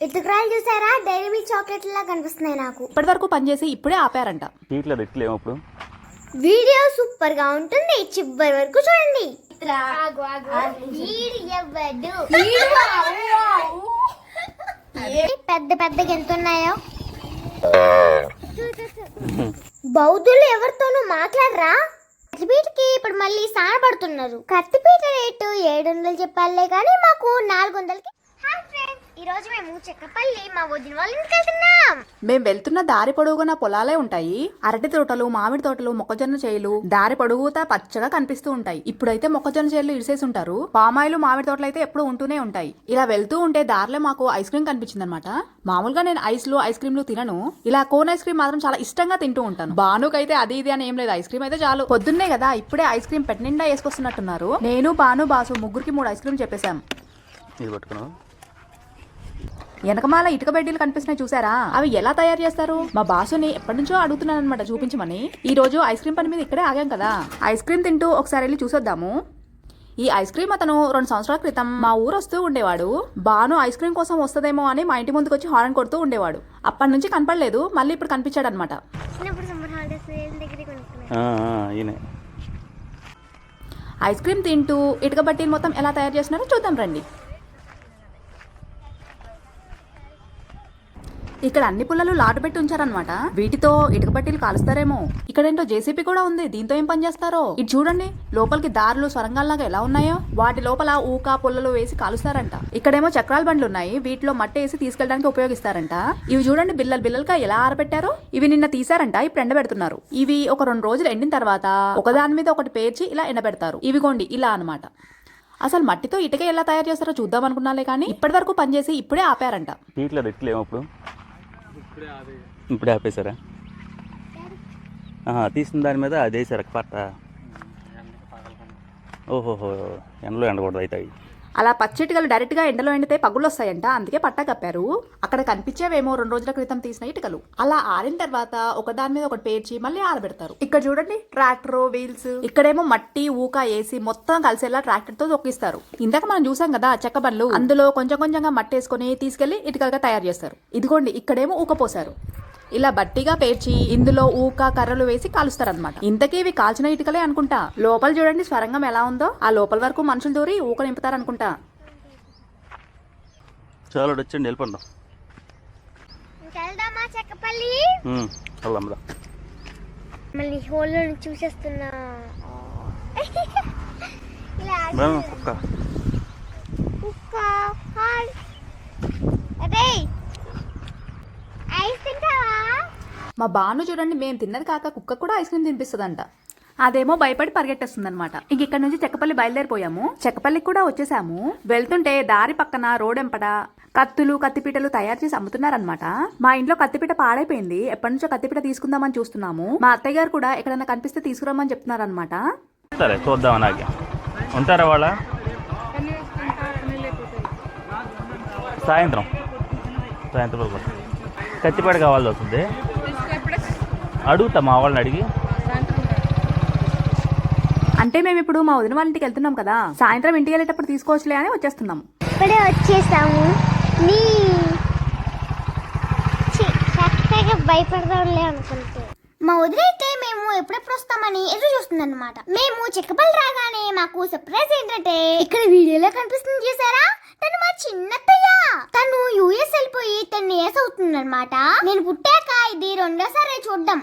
ఇటుకరాలు చూసారా? Dairy milk chocolate లా కనిపిస్తున్నాయి నాకు. ఇప్పటి వరకు పనిచేసి ఇప్పుడే ఆపారంట. తీయట్లేదు ఎట్లేమో ఇప్పుడు. వీడియో సూపర్గా ఉంటుంది. చివరి వరకు చూడండి. వీడు ఎవడు? పెద్ద పెద్దగా ఎంత ఉన్నాయో? బౌద్ధులు ఎవరితోనూ మాట్లాడరా? కత్తిపీటకి ఇప్పుడు మళ్ళీ సానపడుతున్నారు కత్తిపీట రేటు ఏడు వందలు చెప్పాలే కానీ మాకు నాలుగు వందలకి హాయ్ ఫ్రెండ్స్ ఈ రోజు మేము చెక్కపల్లి మా వదిన వాళ్ళ ఇంటికి వెళ్తున్నాం. మేం వెళ్తున్న దారి పొడవునా పొలాలే ఉంటాయి. అరటి తోటలు మామిడి తోటలు మొక్కజొన్న చేలు దారి పొడుగుతా పచ్చగా కనిపిస్తూ ఉంటాయి. ఇప్పుడైతే మొక్కజొన్న చేలు ఇడిసేసి ఉంటారు పామాయిలు మామిడి తోటలు అయితే ఎప్పుడు ఉంటూనే ఉంటాయి. ఇలా వెళ్తూ ఉంటే దారిలో మాకు ఐస్ క్రీమ్ కనిపించింది అనమాట మామూలుగా నేను ఐస్లు ఐస్ క్రీమ్లు తినను. ఇలా కోన్ ఐస్ క్రీమ్ మాత్రం చాలా ఇష్టంగా తింటూ ఉంటాను. బానుకైతే అది ఇది అని ఏం లేదు. ఐస్ క్రీమ్ అయితే చాలు. పొద్దున్నే కదా ఇప్పుడే ఐస్ క్రీమ్ పెట్టి నిండా వేసుకొస్తున్నట్టున్నారు. నేను బాను బాసు ముగ్గురికి మూడు ఐస్ క్రీమ్ చెప్పేశాం. ఇది పట్టుకున్నావు? వెనకమాల ఇటుక బెడ్డీలు కనిపిస్తున్నాయి చూసారా? అవి ఎలా తయారు చేస్తారు? మా బాసుని ఎప్పటి నుంచో అడుగుతున్నాను అనమాట చూపించమని. ఈ రోజు ఐస్ క్రీమ్ పని మీద ఇక్కడే ఆగాం కదా. ఐస్ క్రీమ్ తింటూ ఒకసారి వెళ్ళి చూసొద్దాము. ఈ ఐస్ క్రీమ్ అతను రెండు సంవత్సరాల క్రితం మా ఊరు వస్తూ ఉండేవాడు. బాను ఐస్ క్రీమ్ కోసం వస్తుందేమో అని మా ఇంటి ముందుకు వచ్చి హారన్ కొడుతూ ఉండేవాడు. అప్పటి నుంచి కనపడలేదు మళ్ళీ ఇప్పుడు కనిపించాడు అనమాట ఐస్ క్రీమ్ తింటూ ఇటుక బట్టీలు మొత్తం ఎలా తయారు చేస్తున్నారో చూద్దాం రండి. ఇక్కడ అన్ని పుల్లలు లాటు పెట్టి ఉంచారనమాట వీటితో ఇటుక పట్టీలు కాలుస్తారేమో. ఇక్కడేంటో జేసీపీ కూడా ఉంది. దీంతో ఏం పని చేస్తారో? ఇది చూడండి. లోపలికి దారులు సొరంగాల్లాగా ఎలా ఉన్నాయో? వాటి లోపల ఊక పుల్లలు వేసి కాలుస్తారంట. ఇక్కడేమో చక్రాల బండ్లు ఉన్నాయి. వీటిలో మట్టి వేసి తీసుకెళ్ళడానికి ఉపయోగిస్తారంట. ఇవి చూడండి బిల్లలు బిల్లలుగా ఎలా ఆరబెట్టారో. ఇవి నిన్న తీసారంట ఇప్పుడు ఎండబెడుతున్నారు. ఇవి ఒక రెండు రోజులు ఎండిన తర్వాత ఒకదాని మీద ఒకటి పేర్చి ఇలా ఎండబెడతారు. ఇవిగోండి ఇలా అన్నమాట. అసలు మట్టితో ఇటుక ఎలా తయారు చేస్తారో చూద్దాం అనుకున్నాలే కానీ ఇప్పటి వరకు పనిచేసి ఇప్పుడే ఆపారంట. ఇప్పుడు ఆపేశారా? తీసిన దాని మీద అది వేసారు పట్ట ఓహోహో ఎండలో ఎండకూడదు అయితే అలా పచ్చిటికలు డైరెక్ట్ డైరెక్ట్గా ఎండలో ఎండితే పగులు వస్తాయంట అందుకే పట్టా కప్పారు. అక్కడ కనిపించేవేమో రెండు రోజుల క్రితం తీసిన ఇటుకలు. అలా ఆరిన తర్వాత ఒకదాని మీద ఒకటి పేర్చి మళ్ళీ ఆరబెడతారు. ఇక్కడ చూడండి ట్రాక్టర్ వీల్స్. ఇక్కడేమో మట్టి ఊక వేసి మొత్తం కలిసేలా ట్రాక్టర్తో తొక్కిస్తారు. ఇందాక మనం చూసాం కదా చెక్క బండ్లు. అందులో కొంచెం కొంచెంగా మట్టి వేసుకొని తీసుకెళ్ళి ఇటుకలుగా తయారు చేస్తారు. ఇదిగోండి ఇక్కడేమో ఊక పోసారు ఇలా బట్టిగా పేర్చి ఇందులో ఊక కర్రలు వేసి కాలుస్తారనమాట ఇంతకీ ఇవి కాల్చిన ఇటుకలే అనుకుంటా. లోపల చూడండి స్వరంగం ఎలా ఉందో. ఆ లోపల వరకు మనుషులు దూరి ఊక నింపుతారనుకుంటా. చాలా వచ్చండి వెళ్ళిపోండి. వెళ్దామా చెక్కపల్లి? వెళ్దాందా మళ్ళీ హోల్లో చూసేస్తున్నా. ఇలా కుక్క. కుక్క హాయ్. అదే ఐస్ తింటావా? మా బాను చూడండి మేము తిన్నది కాక కుక్క కూడా ఐస్ క్రీమ్ తినిపిస్తుందంట. అదేమో భయపడి పరిగెట్టేస్తుంది అనమాట ఇంక ఇక్కడ నుంచి చెక్కపల్లి బయలుదేరిపోయాము. చెక్కపల్లికి కూడా వచ్చేసాము. వెళ్తుంటే దారి పక్కన రోడెంపడ కత్తులు కత్తిపీటలు తయారు చేసి అమ్ముతున్నారనమాట మా ఇంట్లో కత్తిపీట పాడైపోయింది. ఎప్పటి నుంచో కత్తిపీట తీసుకుందామని చూస్తున్నాము. మా అత్తయ్య గారు కూడా ఎక్కడైనా కనిపిస్తే తీసుకురమ్మని చెప్తున్నారనమాట సరే చూద్దాం నాకే ఉంటారా వాళ్ళ? సాయంత్రం. సాయంత్రం. కత్తిపేట కావాల్సి వస్తుంది. అడుగుతా మా వాళ్ళని అడిగి. అంటే మేము ఇప్పుడు మా వదిన వాళ్ళ ఇంటికి వెళ్తున్నాం కదా సాయంత్రం ఇంటికి వెళ్ళేటప్పుడు తీసుకోవచ్చులే అని వచ్చేస్తున్నాము ఇప్పుడే వచ్చేసాము. నీ భయపడదాంలే అనుకుంటే. మా వదిలైతే మేము ఎప్పుడెప్పుడు వస్తామని ఎదురు చూస్తుంది అనమాట మేము చిక్కపల్లి రాగానే మాకు సర్ప్రైజ్ ఏంటంటే ఇక్కడ వీడియోలో కనిపిస్తుంది చూసారా? తను మా చిన్నత్తయ్య. తను యూఎస్ వెళ్ళిపోయి టెన్ ఇయర్స్ అవుతుంది అనమాట నేను పుట్టాక ఇది రెండోసారి చూడ్డం.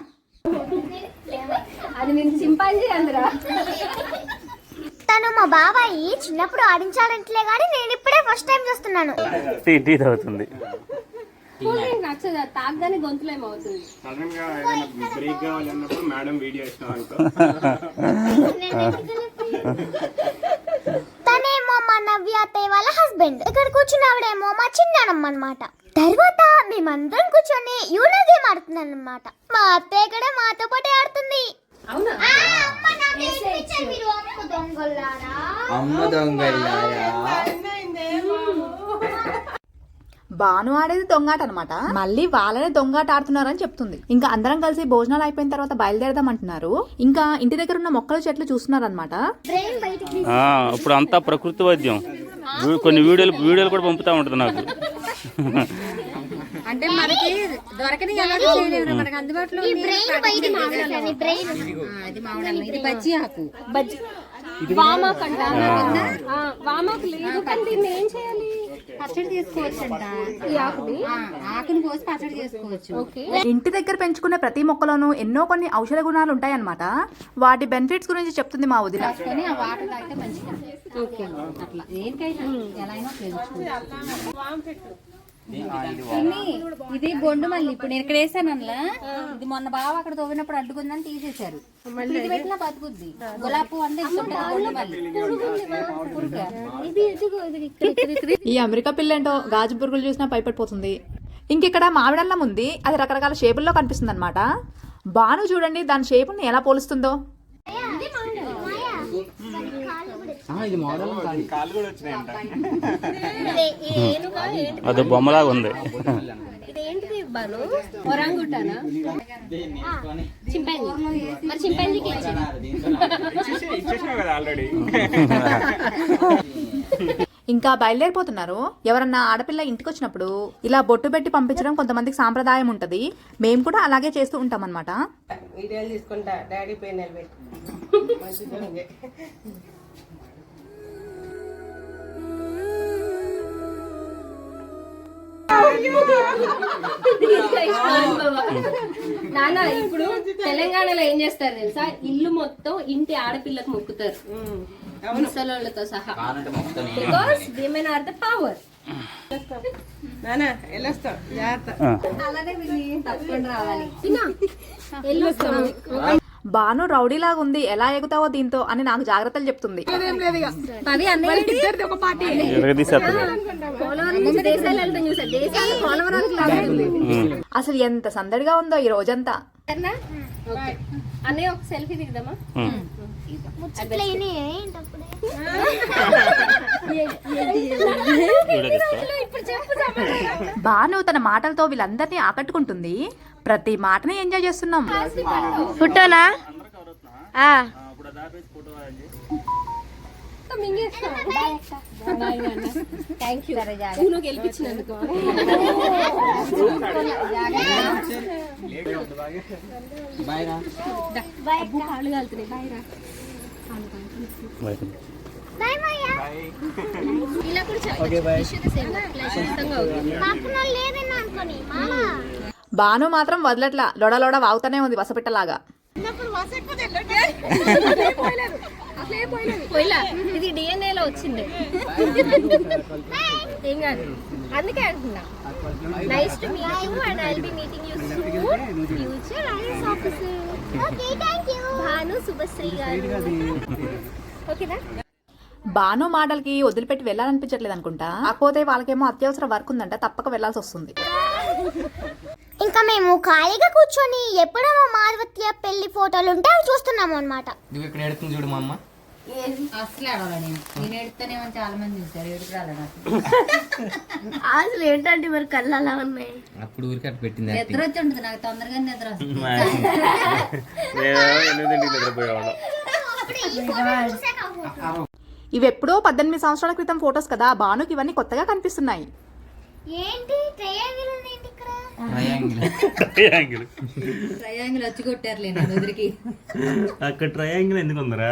తను మా బాబాయి చిన్నప్పుడు ఆడించాలంటలే కానీ నేను ఇప్పుడే ఫస్ట్ టైం చూస్తున్నాను. టీ టీ తాగుతుంది. కూల్ డ్రింక్ నచ్చదు అది తాగగానే గొంతులో ఏమవుతుంది సడన్గా ఏదైనా బ్రేక్ కావాలి అన్నప్పుడు మేడం వీడియో ఇష్టం అనుకో. తనేమో మా నవ్య అత్తయ్య వాళ్ళ హస్బెండ్ ఇక్కడ కూర్చున్నవిడేమో మా చిన్నానమ్మ అనమాట తర్వాత మేమందరం కూర్చొని యూనో గేమ్ ఆడుతున్నాం అనమాట మా అత్తయ్య కూడా మాతో పాటే ఆడుతుంది. అవునా? అమ్మ దొంగల్లారా బాను ఆడేది దొంగాట అనమాట మళ్ళీ వాళ్ళనే దొంగాట ఆడుతున్నారని చెప్తుంది. ఇంకా అందరం కలిసి భోజనాలు అయిపోయిన తర్వాత బయలుదేరదాం అంటున్నారు ఇంకా ఇంటి దగ్గర ఉన్న మొక్కలు చెట్లు చూస్తున్నారు అనమాట బ్రెయిన్ బయటికి ఆ, ఇప్పుడు అంతా ప్రకృతి వైద్యం. కొన్ని వీడియోలు వీడియోలు కూడా పంపుతా ఉంటుంది నాకు. అంటే మనకి దొరకని మనకి అందుబాటులో ఇది బజ్జి ఆకు. బజ్జి. వామాకు అంట వామాకు లేదు కానీ దీన్ని ఏం చేయాలి? పచ్చడి చేసుకోవచ్చు అంట ఈ ఆకుని? ఆకుని కోసి పచ్చడి చేసుకోవచ్చు. ఇంటి దగ్గర పెంచుకునే ప్రతి మొక్కలోనూ ఎన్నో కొన్ని ఔషధ గుణాలు ఉంటాయన్నమాట. వాటి బెనిఫిట్స్ గురించి చెప్తుంది మా వదిన. వాటర్ తాగితే అట్లా. దేనికైనా ఎలా అయినా ఇది బొండు మళ్ళీ ఇప్పుడు నేను ఇక్కడ వేసాను అందులో. ఇది మొన్న బావ అక్కడ తవ్వినప్పుడు అడ్డుకుందని తీసేశారు. ఇది పెట్టినా బతుకుద్ది. గులాబీ పువ్వు ఈ అమెరికా పిల్లేంటో గాజు పురుగులు చూసినా భయపడిపోతుంది. ఇంకిక్కడ మామిడల్లం ఉంది. అది రకరకాల షేపుల్లో కనిపిస్తుంది అనమాట బాను చూడండి దాని షేపుని ఎలా పోలుస్తుందో. ఇది మోడల్ కాదు. కాళ్ళు కూడా వచ్చినాయంట. అదో బొమ్మలాగా ఉంది. ఇదేంటిది బాను ఒరాంగుటానా? చింపాంజీ. మరి చింపాంజీకి ఏం చేయాలి? ఇచ్చేసి- ఇచ్చేసినావు కదా ఆల్రెడీ ఇంకా బయలుదేరిపోతున్నారు. ఎవరన్నా ఆడపిల్ల ఇంటికి వచ్చినప్పుడు ఇలా బొట్టు పెట్టి పంపించడం కొంతమందికి సాంప్రదాయం ఉంటది. మేము కూడా అలాగే చేస్తూ ఉంటాం అనమాట తీసుకుంటా డాడీ నాన్న ఇప్పుడు తెలంగాణలో ఏం చేస్తారు తెలుసా? ఇల్లు మొత్తం ఇంటి ఆడపిల్లకు మొక్కుతారు. ముసలోళ్ళతో సహా. Because women are the power అలానే తప్పకుండా రావాలి. బాను రౌడీలాగా ఉంది ఎలా ఎగుతావో దీంతో అని నాకు జాగ్రత్తలు చెప్తుంది. అసలు ఎంత సందడిగా ఉందో ఈ రోజంతా. అన్నయ్య ఒక సెల్ఫీ దిగుదామా? బాను తన మాటలతో వీళ్ళందరినీ ఆకట్టుకుంటుంది. ప్రతి మాటని ఎంజాయ్ చేస్తున్నాం. ఫోటోనా గెలిపించినందుకు బాను మాత్రం వదలట్లా. లొడ లొడ వాగుతానే ఉంది వసపిట్టలాగా. ఇది డిఎన్ఏ లో వచ్చింది. ఏం కాదు. అందుకే అంటున్నా. Nice to meet you and I will be meeting you soon future IAS officer Bhanu Shubhashri గారు. ఓకేనా బాను మాటలకి వదిలిపెట్టి వెళ్ళాలనిపించట్లేదు అనుకుంటా. కాకపోతే వాళ్ళకేమో అత్యవసర వర్క్ ఉందంట తప్పక వెళ్ళాల్సి వస్తుంది. ఇంకా మేము ఖాళీగా కూర్చొని ఎప్పుడేమో మాధవత్య పెళ్ళి ఫోటోలు ఉంటే అవి చూస్తున్నాము అనమాట నువ్వు ఇక్కడ ఎడుతుంది చూడు మా అమ్మ. అసలు నేను? చాలా మంది చూసారు ఏంటంటే మరి కళ్ళు అలా ఉన్నాయి? అప్పుడు ఊరికి అట్టు పెట్టింది నిద్ర వచ్చి ఉంటుంది నాకు తొందరగా నిద్ర వస్తుంది. ఇవి ఎప్పుడో పద్దెనిమిది సంవత్సరాల క్రితం ఫొటోస్ కదా బానుకి ఇవన్నీ కొత్తగా కనిపిస్తున్నాయి. ఏంటి? ట్రయాంగిల్ ఉంది ఏంటి ఇక్కడ? ట్రయాంగిల్ ట్రయాంగిల్ ట్రయాంగిల్ వచ్చి కొట్టారులే నేను ఎదురికి అక్కడ ట్రయాంగిల్ ఎందుకు ఉందరా?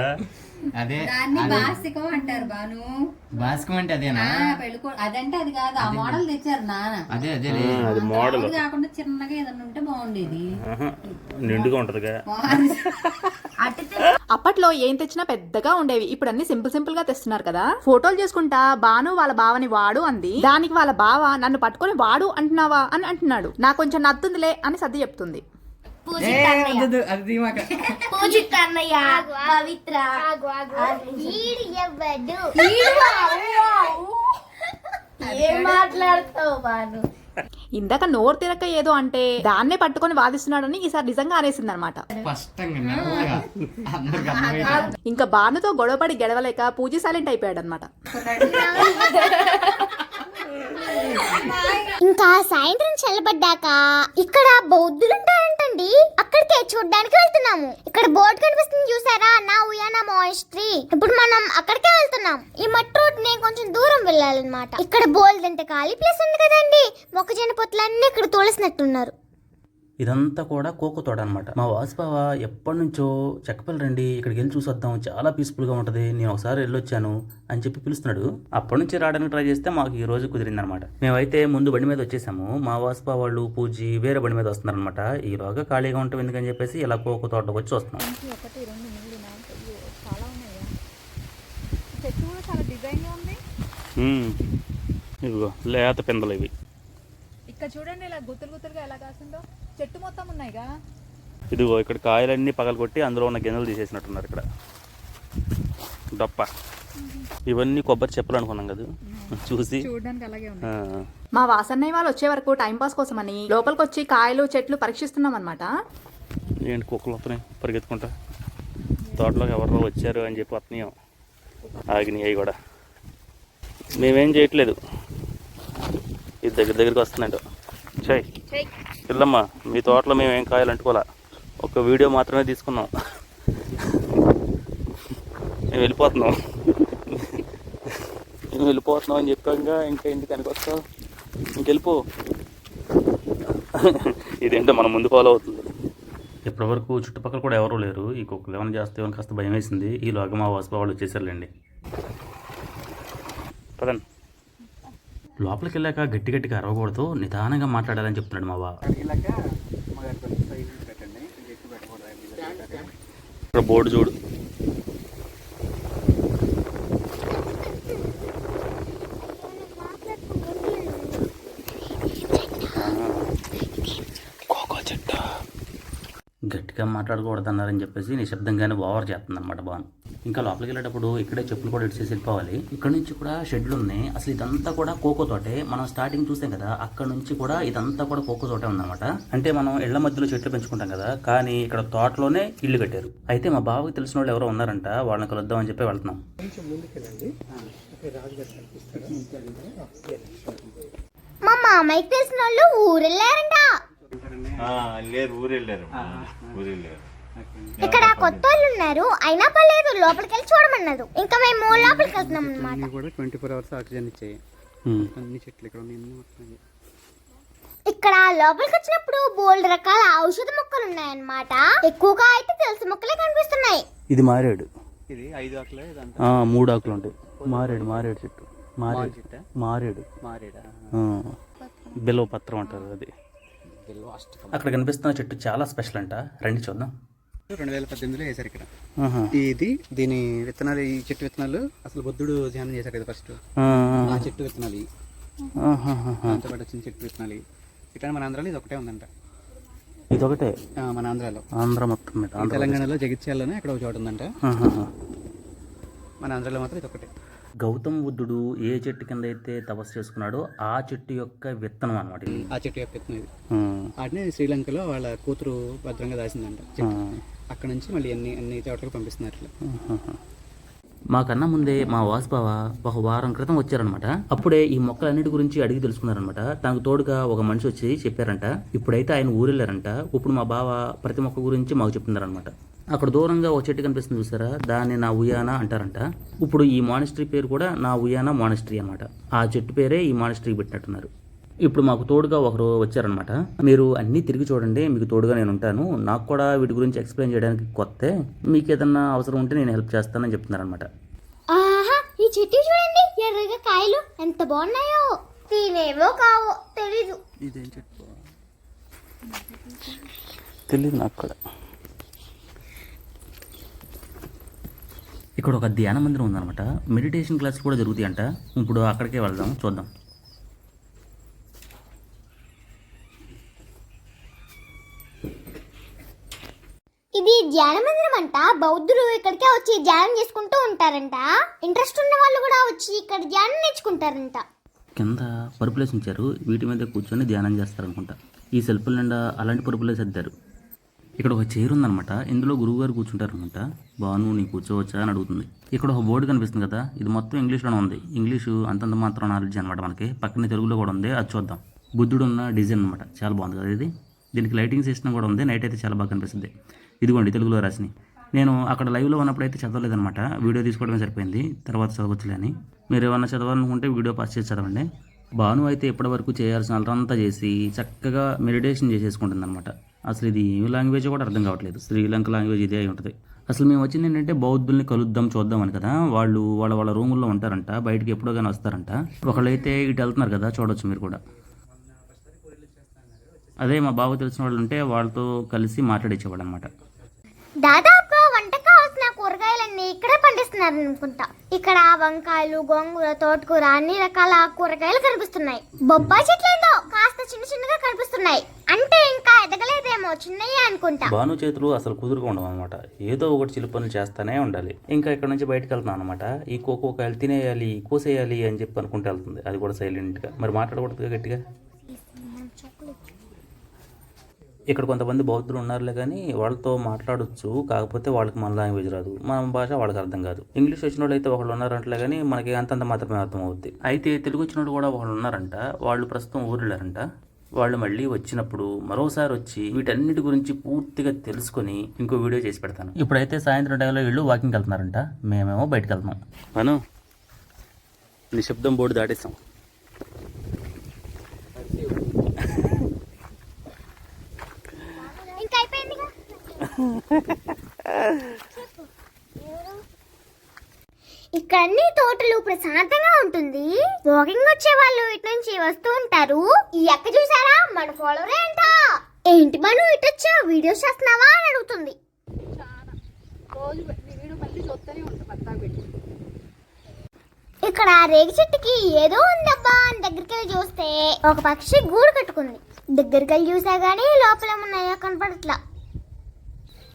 అదే దాన్ని బాసికం అంటారు బాను. భాస్కం అంటే అదేనా? ఆ, పెళ్ళికో అదంటే అది కాదు ఆ మోడల్ తెచ్చారు నాన్న. అదే అదే అది. మోడల్ కాకుండా చిన్నగా ఏదన్నా ఉంటే బాగుండేది. నిండుగా ఉంటదిగా. అప్పట్లో ఏం తెచ్చినా పెద్దగా ఉండేవి. ఇప్పుడు అన్ని సింపుల్ సింపుల్గా తెస్తున్నారు కదా. ఫోటోలు చేసుకుంటా బాను వాళ్ళ బావని వాడు అంది. దానికి వాళ్ళ బావ నన్ను పట్టుకొని వాడు అంటున్నావా? అని అంటున్నాడు. నాకు కొంచెం నత్తుందిలే అని సర్ది చెప్తుంది. పూజిత్ అన్నయ్య పవిత్ర వీడు ఎవ్వడు ఏం మాట్లాడతావు బాను ఇందాక నోరు తిరక్క ఏదో అంటే దాన్నే పట్టుకొని వాదిస్తున్నాడని ఈసారి నిజంగా అనేసింది అనమాట ఇంకా బానుతో గొడవపడి గెడవలేక పూజ సైలెంట్ అయిపోయాడు అనమాట ఇంకా సాయంత్రం చల్లబడ్డాక ఇక్కడ బౌద్ధులుంటారంటండి. అక్కడికే చూడడానికి వెళ్తున్నాము. ఇక్కడ బోర్డు కనిపిస్తుంది చూసారా? నా ఉయానా మోయిస్ట్రీ. ఇప్పుడు మనం అక్కడికే వెళ్తున్నాం. ఈ మట్టి రోడ్ని కొంచెం దూరం వెళ్ళాలన్నమాట. ఇక్కడ బోల్డ్ అంటే ఖాళీ ప్లేస్ ఉంది కదండి. మొక్కజొన్న పొత్తులన్నీ ఇక్కడ తోలేసినట్టున్నారు. ఇదంతా కూడా కోకో తోట అనమాట మా వాసుబావ ఎప్పటి నుంచో చెక్కపల్లి రండి ఇక్కడికి వెళ్ళి చూసొద్దాం చాలా పీస్ఫుల్గా ఉంటది నేను ఒకసారి వెళ్ళొచ్చాను అని చెప్పి పిలుస్తున్నాడు. అప్పటి నుంచి రావడానికి ట్రై చేస్తే మాకు ఈ రోజు కుదిరింది అనమాట మేమైతే ముందు బండి మీద వచ్చేసాము. మా వాసుబావ వాళ్ళు పూజి వేరే బండి మీద వస్తున్నారనమాట ఈలోగా ఖాళీగా ఉంటాం ఎందుకని చెప్పేసి ఇలా కోకో తోటలోకి వచ్చి వస్తున్నాం. ఇదిగో లేత పిందలు ఇవి. ఇక్కడ చూడండి ఇలా గుత్తులు గుత్తులుగా ఎలా కాసిందో. చెట్టు మొత్తం ఉన్నాయిగా? ఇదిగో ఇక్కడ కాయలన్నీ పగలగొట్టి అందులో ఉన్న గింజలు తీసేసినట్టున్నారు ఇక్కడ. డప్ప. ఇవన్నీ కొబ్బరి చెప్పులు అనుకున్నాం కదా. చూసి. చూడడానికి అలాగే ఉంది. ఆ, మా వాసన్నయ్య వాళ్ళు వచ్చే వరకు టైం పాస్ కోసమని లోపలికి వచ్చి కాయలు చెట్లు పరీక్షిస్తున్నాం అనమాట ఏంటి కుక్కలు వస్తున్నాయి? పరిగెత్తుకుంటా. తోటలోకి ఎవరో వచ్చారు అని చెప్పి వస్తున్నాం. ఆగినాయి అవి కూడా. మేమేం చేయట్లేదు. ఇది దగ్గర దగ్గరికి వస్తున్నాడు చెయ్. పిల్లమ్మ మీ తోటలో మేము ఏం కాయలు అంటుకోలే. ఒక వీడియో మాత్రమే తీసుకున్నాం. మేము వెళ్ళిపోతున్నాం. మేము వెళ్ళిపోతున్నాం అని చెప్పాక ఇంకా ఇంటికి కనికొస్తావు ఇంకెళ్ళిపో ఇదేంటో మనం ముందు ఫాలో అవుతుంది. ఇప్పటి వరకు చుట్టుపక్కల కూడా ఎవరూ లేరు. ఈ కుక్కలు ఏమైనా చేస్తే ఏమైనా కాస్త భయం వేసింది. ఈ లోగా మా వాసుబావ వాళ్ళు వచ్చేసారులేండి. పదండి. లోపలికి వెళ్ళాక గట్టి గట్టిగా అరవకూడదు నిదానంగా మాట్లాడాలని చెప్తున్నాడు మా బావ. ఇక్కడ బోర్డు చూడు. గట్టిగా మాట్లాడకూడదు అన్నారని చెప్పేసి నిశ్శబ్దంగానే ఓవర్ చేస్తుంది అనమాట బాన్. ఇంకా లోపలికి వెళ్ళేటప్పుడు ఇక్కడే చెప్పులు కూడా ఇడిచేసి వెళ్ళిపోవాలి. ఇక్కడ నుంచి కూడా షెడ్లు ఉన్నాయి. అసలు ఇదంతా కూడా కోకో తోటే. మనం స్టార్టింగ్ చూసాం కదా అక్కడ నుంచి కూడా ఇదంతా కూడా కోకో తోటే ఉందన్నమాట. అంటే మనం ఇళ్ళ మధ్యలో చెట్లు పెంచుకుంటాం కదా కానీ ఇక్కడ తోటలోనే ఇల్లు కట్టారు. అయితే మా బావకి తెలిసిన వాళ్ళు ఎవరో ఉన్నారంట వాళ్ళని కలుద్దాం అని చెప్పి వెళ్తున్నాం. మా మామయ్యకి తెలిసిన వాళ్ళు ఊరెళ్ళారంట. లేరు ఊరు వెళ్ళారు ఊరు వెళ్ళారు ఇక్కడ కొత్త వాళ్ళు ఉన్నారు అయినా పర్లేదు లోపలికి వెళ్ళి చూడమన్నారు. ఇంకా మేము లోపలికి వెళ్తున్నాం అనమాట కూడా ట్వంటీ ఫోర్ అవర్స్ ఆక్సిజన్ ఇచ్చాయి. అన్ని చెట్లు ఇక్కడ ఉన్నాయి ఇక్కడ లోపలికి వచ్చినప్పుడు బోల్డ్ రకాల ఔషధ మొక్కలు ఉన్నాయన్నమాట. ఎక్కువగా అయితే తులసి మొక్కలే కనిపిస్తున్నాయి. ఇది మారేడు. ఇది ఐదు ఆకులే మూడు ఆకులు ఉంటాయి. మారేడు మారేడు చెట్టు. మారేడు. మారేడు బిల్వ పత్రం అంటారు అది. అక్కడ కనిపిస్తున్న చెట్టు చాలా స్పెషల్ అంట. రండి చూద్దాం. రెండు వేల పద్దెనిమిదిలో వేశారు ఇక్కడ. ఇది దీని విత్తనాలు ఈ చెట్టు విత్తనాలు అసలు బుద్ధుడు ధ్యానం చేశారు కదా ఫస్ట్ ఆ, చెట్టు విత్తనాలు. దాంతో పాటు వచ్చిన చెట్టు విత్తనాలు. ఇట్లా మన ఆంధ్రాలో ఇది ఒకటే ఉందంట. ఇదొకటే? మన ఆంధ్రాలో. ఆంధ్ర మొత్తం తెలంగాణలో జగిత్యాలలోనే అక్కడ ఒక చోట ఉందంట. మన ఆంధ్రాలో మాత్రం ఇది ఒకటే గౌతమ బుద్ధుడు ఏ చెట్టు కింద అయితే తపస్సు చేసుకున్నాడో ఆ చెట్టు యొక్క విత్తనం అనమాట ఇది. ఆ చెట్టు యొక్క విత్తనం ఇది. వాటిని శ్రీలంకలో వాళ్ళ కూతురు భద్రంగా దాసిందంట చెట్టు. అక్కడ నుంచి మళ్ళీ అన్ని అన్ని చోట్లకి పంపిస్తున్నారు ఇట్లా. మాకన్నా ముందే మా వాసుబావ ఒక వారం క్రితం వచ్చారనమాట అప్పుడే ఈ మొక్కలన్నిటి గురించి అడిగి తెలుసుకున్నారనమాట తనకు తోడుగా ఒక మనిషి వచ్చి చెప్పారంట. ఇప్పుడైతే ఆయన ఊరెళ్ళారంట. ఇప్పుడు మా బావ ప్రతి మొక్క గురించి మాకు చెప్తున్నారనమాట అక్కడ దూరంగా ఒక చెట్టు కనిపిస్తుంది చూసారా? దాన్ని నా ఉయానా అంటారంట. ఇప్పుడు ఈ మానిస్ట్రీ పేరు కూడా నా ఉయానా మానిస్ట్రీ అనమాట ఆ చెట్టు పేరే ఈ మానిస్ట్రీకి పెట్టినట్టున్నారు. ఇప్పుడు మాకు తోడుగా ఒకరు వచ్చారనమాట మీరు అన్నీ తిరిగి చూడండి మీకు తోడుగా నేను ఉంటాను. నాకు కూడా వీటి గురించి ఎక్స్ప్లెయిన్ చేయడానికి కొత్తే మీకు ఏదన్నా అవసరం ఉంటే నేను హెల్ప్ చేస్తానని చెప్తున్నారనమాట ఆహా ఈ చెట్టు చూడండి ఎర్రగా కాయలు ఎంత బాగున్నాయో. తినేవో కావో తెలీదు. ఇదేం చెట్టు? తెలియదు నాకు కూడా. ఇక్కడ ఒక ధ్యాన మందిరం ఉందన్నమాట. మెడిటేషన్ క్లాస్ కూడా జరుగుతాయి అంట ఇప్పుడు అక్కడికే వెళ్దాం చూద్దాం. ఇది ధ్యాన మందిరం అంట బౌద్ధులు ఇక్కడికే వచ్చి ధ్యానం చేసుకుంటూ ఉంటారంట. ఇంట్రెస్ట్ ఉన్న వాళ్ళు కూడా వచ్చి ఇక్కడ ధ్యానం నేర్చుకుంటారంట. కింద పరుపులేసి ఉంచారు. వీటి మీద కూర్చొని ధ్యానం చేస్తారనుకుంటా. ఈ సెల్ఫ్ల నిండా అలాంటి పరుపులేసి సర్దారు ఇక్కడ ఒక చైర్ ఉందన్నమాట. ఇందులో గురువు గారు కూర్చుంటారనమాట బాను నీ కూర్చోవచ్చా అని అడుగుతుంది. ఇక్కడ ఒక బోర్డు కనిపిస్తుంది కదా ఇది మొత్తం ఇంగ్లీష్లోనే ఉంది. ఇంగ్లీషు అంతంత మాత్రం నాలెడ్జ్ అనమాట మనకి. పక్కన తెలుగులో కూడా ఉంది అది చూద్దాం. బుద్ధుడు ఉన్న డిజైన్ అనమాట చాలా బాగుంది కదా ఇది. దీనికి లైటింగ్ సిస్టమ్ కూడా ఉంది నైట్ అయితే చాలా బాగా కనిపిస్తుంది. ఇదిగోండి తెలుగులో రాసినాయి నేను అక్కడ లైవ్లో ఉన్నప్పుడు అయితే చదవలేదనమాట వీడియో తీసుకోవడమే సరిపోయింది. తర్వాత చదవచ్చులేని మీరు ఏమన్నా చదవాలనుకుంటే వీడియో పాస్ చేసి చదవండి. భాను అయితే ఇప్పటి వరకు చేయాల్సిన అలరంతా చేసి చక్కగా మెడిటేషన్ చేసేసుకుంటుంది అనమాట అసలు ఇది ఏ లాంగ్వేజ్ కూడా అర్థం కావట్లేదు. శ్రీలంక లాంగ్వేజ్ ఇదే అయి ఉంటుంది. అసలు మేము వచ్చింది ఏంటంటే బౌద్ధుల్ని కలుద్దాం చూద్దామని కదా. వాళ్ళు వాళ్ళ వాళ్ళ రూముల్లో ఉంటారంట బయటికి ఎప్పుడో కానీ వస్తారంట. ఒకళ్ళైతే ఇటు వెళ్తున్నారు కదా చూడొచ్చు మీరు కూడా. అదే మా బావ తెలిసిన వాళ్ళు ఉంటే వాళ్ళతో కలిసి మాట్లాడించేవాడు అనమాట దాదాపుగా వంట కావాల్సిన కూరగాయలన్నీ ఇక్కడే పండిస్తున్నారు అనుకుంటా. ఇక్కడ వంకాయలు గోంగూర తోటకూర అన్ని రకాల కూరగాయలు కనిపిస్తున్నాయి. బొప్పాయి చెట్లేందో కాస్త చిన్న చిన్నగా కనిపిస్తున్నాయి. అంటే ఇంకా ఎదగలేదేమో చిన్నయ్య అనుకుంటా. భాను చేతులు అసలు కుదురుగా ఉండవు అనమాట ఏదో ఒకటి చిలు పనులు చేస్తానే ఉండాలి. ఇంకా ఇక్కడ నుంచి బయటకు వెళ్తున్నాను అనమాట ఈ కోకోకాయలు తినేయాలి కోసేయాలి అని చెప్పి అనుకుంటూ వెళ్తుంది. అది కూడా సైలెంట్గా మరి మాట్లాడకూడదు గట్టిగా? ఇక్కడ కొంతమంది బౌద్ధులు ఉన్నారులే కానీ వాళ్ళతో మాట్లాడొచ్చు కాకపోతే వాళ్ళకి మన లాంగ్వేజ్ రాదు. మన భాష వాళ్ళకి అర్థం కాదు. ఇంగ్లీష్ వచ్చిన వాళ్ళు అయితే ఒకళ్ళు ఉన్నారంటలే కానీ మనకి అంతంత మాత్రమే అర్థం అవుద్ది అయితే తెలుగు వచ్చిన వాళ్ళు కూడా ఒకళ్ళు ఉన్నారంట. వాళ్ళు ప్రస్తుతం ఊరిళ్ళారంట వాళ్ళు మళ్ళీ వచ్చినప్పుడు మరోసారి వచ్చి వీటన్నిటి గురించి పూర్తిగా తెలుసుకొని ఇంకో వీడియో చేసి పెడతాను. ఇప్పుడైతే సాయంత్రం టైంలో వీళ్ళు వాకింగ్కి వెళ్తున్నారంట. మేమేమో బయటకు వెళ్తున్నాం. అను నిశ్శబ్దం బోర్డు దాటేసాం ఇంకా అయిపోయింది ఇక్కడ అన్ని తోటలు ప్రశాంతంగా ఉంటుంది. వాకింగ్ వచ్చే వాళ్ళు ఇటు నుంచి వస్తూ ఉంటారు. ఈ అక్క చూసారా? మన ఫాలోవరే అంట. ఏంటి మనం ఇటు వచ్చా? వీడియోస్ చేస్తున్నావా అని అడుగుతుంది. ఇక్కడ రేగి చెట్టుకి ఏదో ఉందబ్బా అని దగ్గరికి వెళ్ళి చూస్తే ఒక పక్షి గూడు కట్టుకుంది. దగ్గరికి వెళ్ళి చూసా గానీ లోపల ఉన్నాయో కనపడట్లా.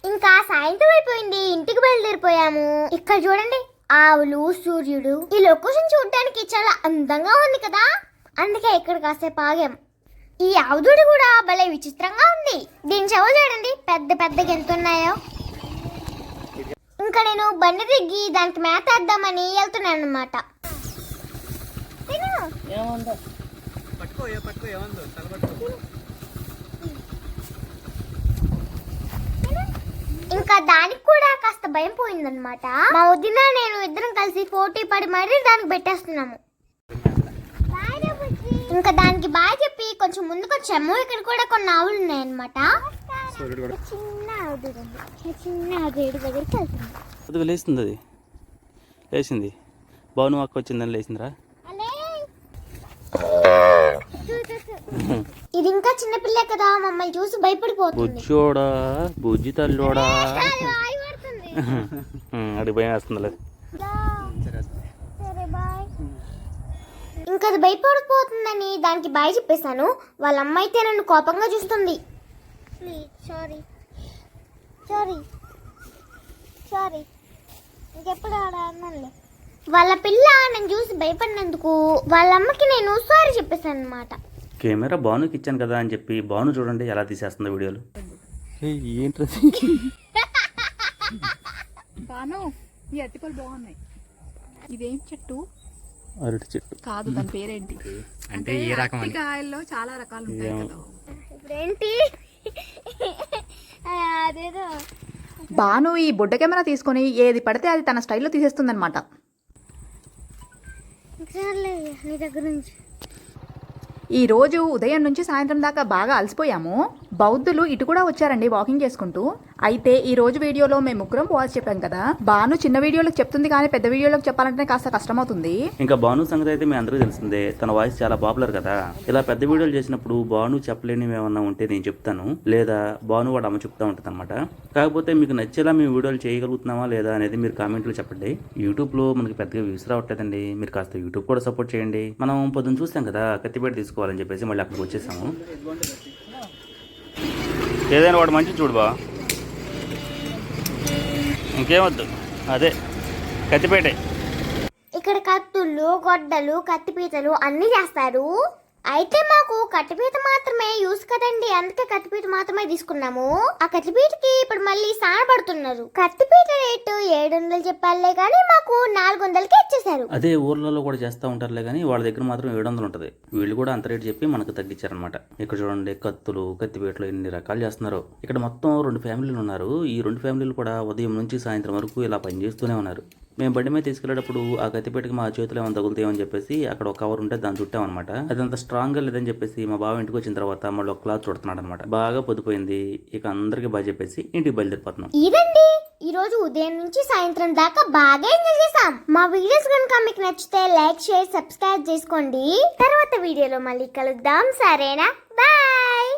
ఇంకా సాయంత్రం అయిపోయింది. ఇంటికి బయలుదేరిపోయాము. ఇక్కడ చూడండి ఆవులు సూర్యుడు. ఈ లొకేషన్ చూడడానికి చాలా అందంగా ఉంది కదా? అందుకే ఇక్కడ కాసేపు ఆగాం. ఈ ఆవుదుడు కూడా భలే విచిత్రంగా ఉంది. దీని చెవులు చూడండి పెద్ద పెద్దగా ఎంత ఉన్నాయో. ఇంకా నేను బండి దిగి దానికి మేత వేద్దామని వెళ్తున్నాను అనమాట పట్టుకో పట్టుకో తల పట్టుకో ఇంకా దానికి కూడా కాస్త భయం పోయిందనమాట మా వదిన నేను ఇద్దరం కలిసి పోటీ పడి మరీ దానికి పెట్టేస్తున్నాము. ఇంకా దానికి బాయ్ చెప్పి కొంచెం ముందుకు వచ్చాము. ఇక్కడ కూడా కొన్ని ఆవులు ఉన్నాయన్నమాట. చిన్న చిన్న దగ్గరికి అది. లేస్తుంది అది లేచింది అక్క వచ్చిందని లేచిందిరా. ఇది ఇంకా చిన్న పిల్ల కదా మమ్మల్ని చూసి భయపడిపోతుంది. బుజ్జోడా బుజ్జి తల్లోడా. అడిగి భయం బాయ్. ఇంకా అది భయపడిపోతుందని దానికి బాయ్ చెప్పేశాను. వాళ్ళ అమ్మ అయితే నన్ను కోపంగా చూస్తుంది. సారీ సారీ సారీ ఇంకెప్పుడు ఆడాలే వాళ్ళ పిల్ల నన్ను చూసి భయపడినందుకు వాళ్ళ అమ్మకి నేను సారీ చెప్పేశాను అనమాట కెమెరా భానుకి ఇచ్చాను కదా అని చెప్పి భాను చూడండి ఎలా తీసేస్తుందో వీడియోలు. ఏంటది బాను ఈ అరటిపళ్ళు బాగున్నాయి. ఇదేం చెట్టు? అరటి చెట్టు. కాదు దాని పేరేంటి? అంటే ఏ రకం కాయల్లో చాలా రకాలు ఉంటాయి కదా. ఇప్పుడేంటి? అదేదో. బాను ఈ బుడ్డ కెమెరా తీసుకొని ఏది పడితే అది తన స్టైల్లో తీసేస్తుందన్నమాట. నీ దగ్గర నుంచి. ఈ రోజు ఉదయం నుంచి సాయంత్రం దాకా బాగా అలసిపోయాము. బౌద్ధులు ఇటు కూడా వచ్చారండి వాకింగ్ చేసుకుంటూ. అయితే ఈ రోజు వీడియోలో మేము ముగ్గురం పోవాల్సి చెప్పాం కదా. బాను చిన్న వీడియోలకు చెప్తుంది కానీ పెద్ద వీడియోలకు చెప్పాలంటే కాస్త కష్టమవుతుంది. ఇంకా భాను సంగతి అయితే మీ అందరికీ తెలిసిందే. తన వాయిస్ చాలా పాపులర్ కదా. ఇలా పెద్ద వీడియోలు చేసినప్పుడు భాను చెప్పలేనివి ఏమన్నా ఉంటే నేను చెప్తాను. లేదా భాను వాడు అమ్మ చెప్తా ఉంటుంది అనమాట కాకపోతే మీకు నచ్చేలా మేము వీడియోలు చేయగలుగుతున్నామా లేదా అనేది మీరు కామెంట్లో చెప్పండి. యూట్యూబ్లో మనకి పెద్దగా వ్యూస్ రావట్లేదండి. మీరు కాస్త యూట్యూబ్ కూడా సపోర్ట్ చేయండి. మనం పొద్దున్న చూస్తాం కదా కత్తిపేట తీసుకోవాలని చెప్పేసి మళ్ళీ అక్కడికి వచ్చేసాము. ఏదైనా వాడు మంచి చూడు బా. ఇంకేమొద్దు. అదే కత్తిపేటే. ఇక్కడ కత్తులు గొడ్డలు కత్తిపీతలు అన్నీ చేస్తారు. అయితే మాకు కట్టిపీట మాత్రమే యూస్ కదండి. అందుకే కట్టిపీట మాత్రమే తీసుకున్నాము. ఆ కట్టిపీటకి ఇప్పుడు మళ్ళీ సానపడుతున్నారు కట్టిపీట రేటు ఏడు వందలు చెప్పాలే కానీ మాకు నాలుగు వందలకి ఇచ్చేసారు అదే ఊర్లలో కూడా చేస్తూ ఉంటారులే కానీ వాళ్ళ దగ్గర మాత్రం ఏడు వందలు ఉంటుంది. వీళ్ళు కూడా అంత రేటు చెప్పి మనకు తగ్గించారనమాట ఇక్కడ చూడండి కత్తులు కత్తిపీటలు ఎన్ని రకాలు చేస్తున్నారు. ఇక్కడ మొత్తం రెండు ఫ్యామిలీలు ఉన్నారు. ఈ రెండు ఫ్యామిలీలు కూడా ఉదయం నుంచి సాయంత్రం వరకు ఇలా పనిచేస్తూనే ఉన్నారు. మేము బండి మీద తీసుకెళ్ళేటప్పుడు ఆ కత్తిపేటకి మా చేతిలో ఏమైనా తగులుతాయని చెప్పేసి అక్కడ ఒక కవర్ ఉంటే దాన్ని చుట్టామన్నమాట అది అంత స్ట్రాంగ్ లేదని చెప్పేసి మా బావ ఇంటికి వచ్చిన తర్వాత మళ్ళీ ఒక క్లాత్ చుడుతున్నాడు అనమాట బాగా పొద్దుపోయింది ఇక అందరికి బాగా చెప్పేసి ఇంటికి బయలుదేరిపోతున్నాం. ఇదండి. ఈ రోజు ఉదయం నుంచి సాయంత్రం దాకా బాగా ఎంజాయ్ చేసాం మా వీడియోస్ కనుక మీకు నచ్చితే లైక్ షేర్ సబ్స్క్రైబ్ చేసుకోండి. తర్వాత వీడియోలో మళ్ళీ కలుద్దాం. సరేనా? బాయ్